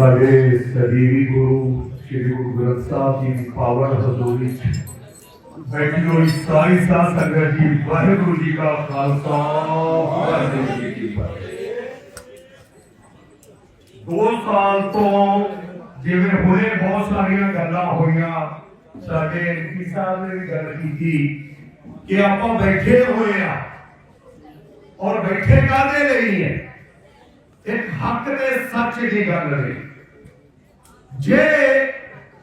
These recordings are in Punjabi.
ਸਾਡੇ ਸਦੀਵੀ ਗੁਰੂ ਸ੍ਰੀ ਗੁਰੂ ਗ੍ਰੰਥ ਸਾਹਿਬ ਜੀ ਦੀ ਪਾਵਨ ਹਜ਼ੂਰੀ ਚ ਬੈਠੀ ਹੋਈ ਸਾਰੀ ਸਾਧ ਸੰਗਤ ਜੀ ਵਾਹਿਗੁਰੂ ਜੀ ਕਾ ਖਾਲਸਾ ਵਾਹਿਗੁਰੂ ਜੀ ਕੀ ਫਤਿਹ ਦੋ ਸਾਲ ਤੋਂ ਜਿਵੇਂ ਹੁਣੇ ਬਹੁਤ ਸਾਰੀਆਂ ਗੱਲਾਂ ਹੋਈਆਂ ਸਾਡੇ ਐਮਪੀ ਸਾਹਿਬ ਨੇ ਵੀ ਗੱਲ ਕੀਤੀ ਕਿ ਆਪਾਂ ਬੈਠੇ ਹੋਏ ਆ ਔਰ ਬੈਠੇ ਕਾਹਦੇ ਲਈ ਹੈ ਇੱਕ ਹੱਕ ਤੇ ਸੱਚ ਦੀ ਗੱਲ ਹੈ ਜੇ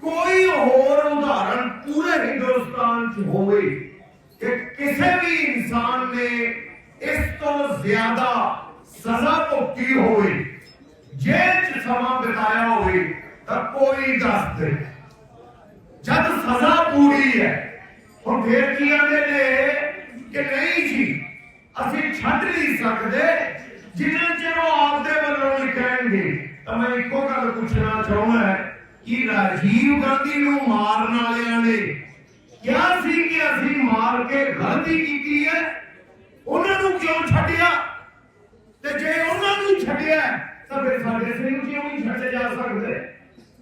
ਕੋਈ ਹੋਰ ਉਦਾਹਰਣ ਪੂਰੇ ਹਿੰਦੁਸਤਾਨ 'ਚ ਹੋਵੇ ਕਿ ਕਿਸੇ ਵੀ ਇਨਸਾਨ ਨੇ ਇਸ ਤੋਂ ਜ਼ਿਆਦਾ ਸਜ਼ਾ ਭੁਗਤੀ ਹੋਵੇ, ਜੇਲ੍ਹ 'ਚ ਸਮਾਂ ਬਿਤਾਇਆ ਹੋਵੇ, ਤਾਂ ਕੋਈ ਦੱਸ ਦੇ। ਜਦ ਸਜ਼ਾ ਪੂਰੀ ਹੈ, ਹੁਣ ਫੇਰ ਕੀ ਆਂਦੇ ਨੇ ਕਿ ਨਹੀਂ ਜੀ, ਅਸੀਂ ਛੱਡ ਨਹੀਂ ਸਕਦੇ, ਜਿੰਨਾ ਚਿਰ ਉਹ ਆਪਦੇ ਤਾਂ ਮੈਂ ਇੱਕੋ ਗੱਲ ਪੁੱਛਣਾ ਚਾਹੁੰਦਾ ਕਿ ਰਾਜੀਵ ਗਾਂਧੀ ਨੂੰ ਮਾਰਨ ਵਾਲਿਆਂ ਨੇ ਕਿਹਾ ਸੀ ਕਿ ਅਸੀਂ ਮਾਰ ਕੇ ਗਲਤੀ ਕੀਤੀ ਹੈ? ਉਹਨਾਂ ਨੂੰ ਕਿਉਂ ਛੱਡਿਆ? ਤੇ ਜੇ ਉਹਨਾਂ ਨੂੰ ਛੱਡਿਆ, ਤਾਂ ਫਿਰ ਸਾਡੇ ਸਿੰਘ ਕਿਉਂ ਨਹੀਂ ਛੱਡੇ ਜਾ ਸਕਦੇ?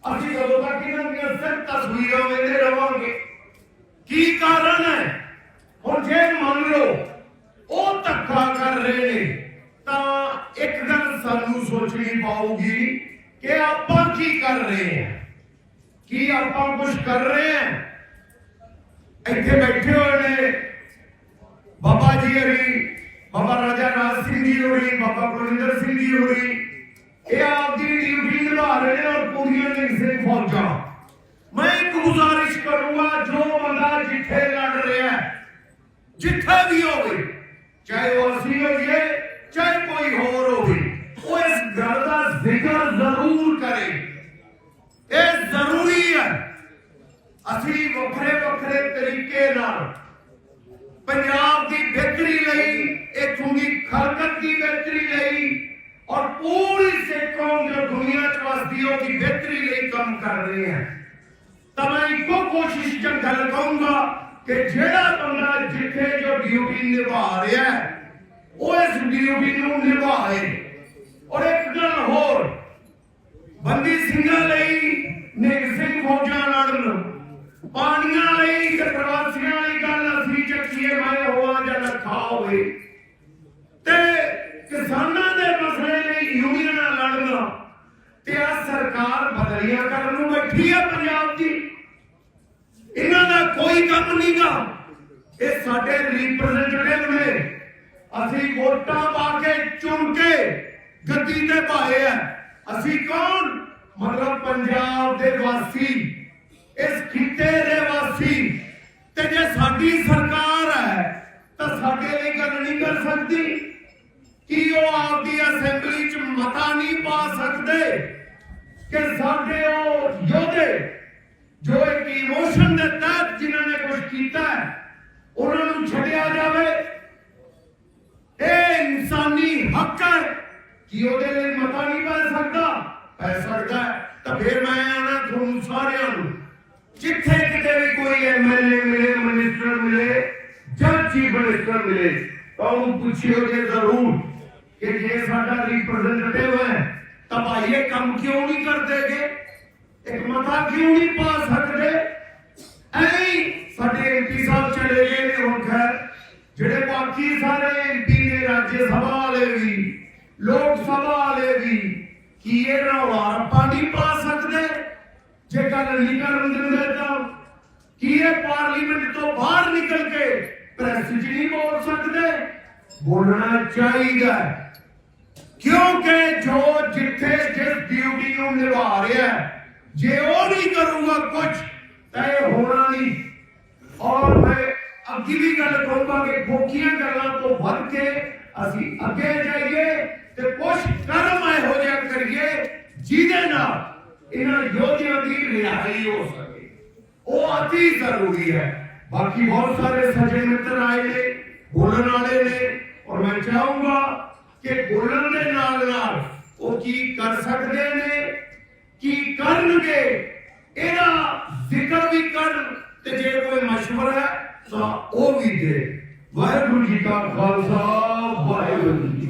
ਅਸੀਂ ਕਦੋਂ ਤੱਕ ਇਹਨਾਂ ਦੀਆਂ ਸਿਰਫ ਤਸਵੀਰਾਂ ਵੇਖਦੇ ਰਵਾਂਗੇ, ਕੀ ਕਾਰਨ ਹੈ? ਹੁਣ ਜੇ ਮੰਨ ਲਓ ਸਾਨੂੰ ਸੋਚਣੀ ਪਾਊਗੀ ਕਿ ਆਪਾਂ ਕੀ ਕਰ ਰਹੇ ਹਾਂ ਕੀ ਆਪਾਂ ਕੁਝ ਕਰ ਰਹੇ ਹਾਂ ਇੱਥੇ ਬੈਠੇ ਹੋਏ ਨੇ ਬਾਬਾ ਜੀ ਹਰੀ ਬਾਬਾ ਰਾਜਾ ਰਾਜ ਸਿੰਘ ਜੀ ਹੋਰੀ ਬਾਬਾ ਕੁਲਵਿੰਦਰ ਸਿੰਘ ਜੀ ਹੋਰੀ ਇਹ ਆਪਦੀ ਡਿਊਟੀ ਨਿਭਾ ਰਹੇ ਨੇ ਔਰ ਪੂਰੀਆਂ ਸਿੰਘ ਸਿੰਘ ਫੌਜਾਂ ਮੈਂ ਇੱਕ ਗੁਜ਼ਾਰਿਸ਼ ਕਰੂੰਗਾ ਜੋ ਬੰਦਾ ਜਿੱਥੇ ਲੜ ਰਿਹਾ ਹੈ ਜਿੱਥੇ ਵੀ ਹੋਵੇ ਚਾਹੇ ਉਹ ਅਸੀਂ ਹੋਈਏ ਚਾਹੇ ਕੋਈ ਹੋਰ ਹੋਵੇ ਉਹ ਇਸ ਗੱਲ ਦਾ ਜ਼ਿਕਰ ਜ਼ਰੂਰ ਕਰੇ ਇਹ ਜ਼ਰੂਰੀ ਹੈ ਅਸੀਂ ਵੱਖਰੇ ਵੱਖਰੇ ਤਰੀਕੇ ਨਾਲ ਪੰਜਾਬ ਦੀ ਬਿਹਤਰੀ ਲਈ ਇਥੋਂ ਦੀ ਖਰਕਤ ਦੀ ਬਿਹਤਰੀ ਲਈ ਔਰ ਪੂਰੀ ਸਿੱਖ ਕੌਮ ਜੋ ਦੁਨੀਆ 'ਚ ਵਸਦੀ ਹੈ ਉਹਦੀ ਬਿਹਤਰੀ ਲਈ ਕੰਮ ਕਰ ਰਹੇ ਹਾਂ ਤਾਂ ਮੈਂ ਇੱਕੋ ਕੋਸ਼ਿਸ਼ ਚ ਗੱਲ ਕਹੂੰਗਾ ਕਿ ਜਿਹੜਾ ਬੰਦਾ ਜਿੱਥੇ ਜੋ ਡਿਊਟੀ ਨਿਭਾ ਰਿਹਾ ਹੈ ਉਹ ਇਸ ਡਿਊਟੀ ਨੂੰ ਨਿਭਾਏ ਔਰ ਇੱਕ ਗੱਲ ਹੋਰ, ਬੰਦੀ ਸਿੰਘਾਂ ਲਈ ਨਿਗ ਸਿੰਘ ਫੌਜਾਂ ਲੜਨ। ਪਾਣੀਆਂ ਲਈ ਤੇ ਪ੍ਰਵਾਸੀਆਂ ਲਈ ਗੱਲ ਅਸੀਂ ਚੱਕੀਏ ਮੈਂ ਹੋਵਾਂ ਜਾਂ ਲੱਖਾ ਹੋਵੇ। ਤੇ ਕਿਸਾਨਾਂ ਦੇ ਮਸਲੇ ਲਈ ਯੂਨੀਅਨਾਂ ਲੜਨਾ, ਤੇ ਆ ਸਰਕਾਰ ਬਦਲੀਆਂ ਕਰਨ ਨੂੰ ਬੈਠੀ ਆ ਪੰਜਾਬ ਦੀ। ਇਹਨਾਂ ਦਾ ਕੋਈ ਕੰਮ ਨਹੀਂਗਾ। ਇਹ ਸਾਡੇ ਰਿਪਰੈਜ਼ੈਂਟੇਟਿਵ ਨੇ ਅਸੀਂ ਵੋਟਾਂ ਪਾ ਕੇ ਚੁਣ ਕੇ ਗੱਦੀ ਤੇ ਭਾਏ ਆ। ਅਸੀਂ ਕੌਣ? ਮਤਲਬ ਪੰਜਾਬ ਦੇ ਵਾਸੀ। ਇਸ ਖਿੱਤੇ ਦੇ ਵਾਸੀ। ਤੇ ਜੇ ਸਾਡੀ ਸਰਕਾਰ ਹੈ, ਤਾਂ ਸਾਡੇ ਲਈ ਗੱਲ ਨਹੀਂ ਕਰ ਸਕਦੀ। ਕੀ ਉਹ ਆਪਦੀ ਅਸੈਂਬਲੀ ਚ ਮਤਾ ਨਹੀਂ ਪਾ ਸਕਦੇ? ਕਿ ਸਾਡੇ ਉਹ ਯੋਧੇ, ਜੋ ਇੱਕ ਇਮੋਸ਼ਨ ਦੇ ਤਹਿਤ ਜਿਨ੍ਹਾਂ ਨੇ ਕੁਝ ਕੀਤਾ ਹੈ, ਉਹਨਾਂ ਨੂੰ ਛੱਡਿਆ ਜਾਵੇ। ਇਹ ਇਨਸਾਨੀ ਹੱਕ ਹੈ। ਕਿ ਉਹਦੇ ਲਈ ਮਤਾ ਨਹੀਂ ਪੈ ਸਕਦਾ? ਪੈ ਸਕਦਾ ਤਾਂ ਫਿਰ ਮੈਂ ਆਣਾ ਤੁਹਾਨੂੰ ਸਾਰਿਆਂ ਨੂੰ। ਜਿੱਥੇ ਕਿਤੇ ਵੀ ਕੋਈ ਐਮਐਲਏ ਮਿਲੇ ਮਿਨਿਸਟਰ ਮਿਲੇ, ਜਾਂ ਚੀਫ ਮਿਨਿਸਟਰ ਮਿਲੇ, ਤਾਂ ਉਹਨੂੰ ਪੁੱਛਿਓ ਜੇ ਜ਼ਰੂਰ ਕਿ ਜੇ ਸਾਡਾ ਰਿਪਰੈਜ਼ੈਂਟੇਟਿਵ ਹੈ, ਤਾਂ ਭਾਈ ਇਹ ਕੰਮ ਕਿਉਂ ਨਹੀਂ ਕਰਦੇਗੇ ਇੱਕ ਮਤਾ ਕਿਉਂ ਨਹੀਂ ਪਾ ਸਕਦੇ? ਐਂ ਸਾਡੇ ਐਮਪੀ ਸਾਹਿਬ ਚਲੇ ਗਏ ਨੇ ਹੁਣ ਖੈਰ। ਜਿਹੜੇ ਬਾਕੀ ਸਾਰੇ ਐਮਪੀ ਨੇ ਰਾਜ ਸਭਾ ਵਾਲੇ ਵੀ ਲੋਕ ਸਭਾ ਵਾਲੇ ਵੀ ਕੀ ਇਹ ਰੌਲਾ ਨਹੀਂ ਪਾ ਸਕਦੇ? ਜੇ ਗੱਲ ਨਹੀਂ ਦਿੰਦੇ ਤਾਂ ਕੀ ਇਹ ਪਾਰਲੀਮੈਂਟ ਤੋਂ ਬਾਹਰ ਨਿਕਲ ਕੇ ਪ੍ਰੈਸ 'ਚ ਨਹੀਂ ਬੋਲ ਸਕਦੇ? ਬੋਲਣਾ ਚਾਹੀਦਾ ਕਿਉਂਕਿ ਜੋ ਜਿੱਥੇ ਜਿਸ ਡਿਊਟੀ ਨੂੰ ਨਿਭਾ ਰਿਹਾ ਜੇ ਉਹ ਨਹੀਂ ਕਰੂਗਾ ਕੁਝ ਤਾਂ ਇਹ ਹੋਣਾ ਨਹੀਂ। ਔਰ ਮੈਂ ਅੱਗੇ ਵੀ ਗੱਲ ਕਹੂੰਗਾ ਕਿ ਖੋਖੀਆਂ ਗੱਲਾਂ ਤੋਂ ਵੱਧ ਕੇ ਅਸੀਂ ਅੱਗੇ ਜਾਈਏ। ਤੇ ਕੁਝ ਕਰਮ ਇਹੋ ਜਿਹਾ ਕਰੀਏ, ਜਿਹਦੇ ਨਾਲ ਇਹਨਾਂ ਯੋਧਿਆਂ ਦੀ ਰਿਹਾਈ ਹੋ ਸਕੇ। ਉਹ ਅਤੀ ਜ਼ਰੂਰੀ ਹੈ। ਬਾਕੀ ਬਹੁਤ ਸਾਰੇ ਸੱਜਣ ਮਿੱਤਰ ਆਏ ਨੇ, ਬੋਲਣ ਵਾਲੇ ਨੇ, ਔਰ ਮੈਂ ਚਾਹੂੰਗਾ ਕਿ ਬੋਲਣ ਦੇ ਨਾਲ ਨਾਲ ਉਹ ਕੀ ਕਰ ਸਕਦੇ ਨੇ, ਕੀ ਕਰਨਗੇ, ਇਹਦਾ ਜ਼ਿਕਰ ਵੀ ਕਰਨ ਤੇ ਜੇ ਕੋਈ ਮਸ਼ਵਰਾ ਹੈ, ਤਾਂ ਉਹ ਵੀ ਦੇ। ਵਾਹਿਗੁਰੂ ਜੀ ਕਾ ਖਾਲਸਾ, ਵਾਹਿਗੁਰੂ ਜੀ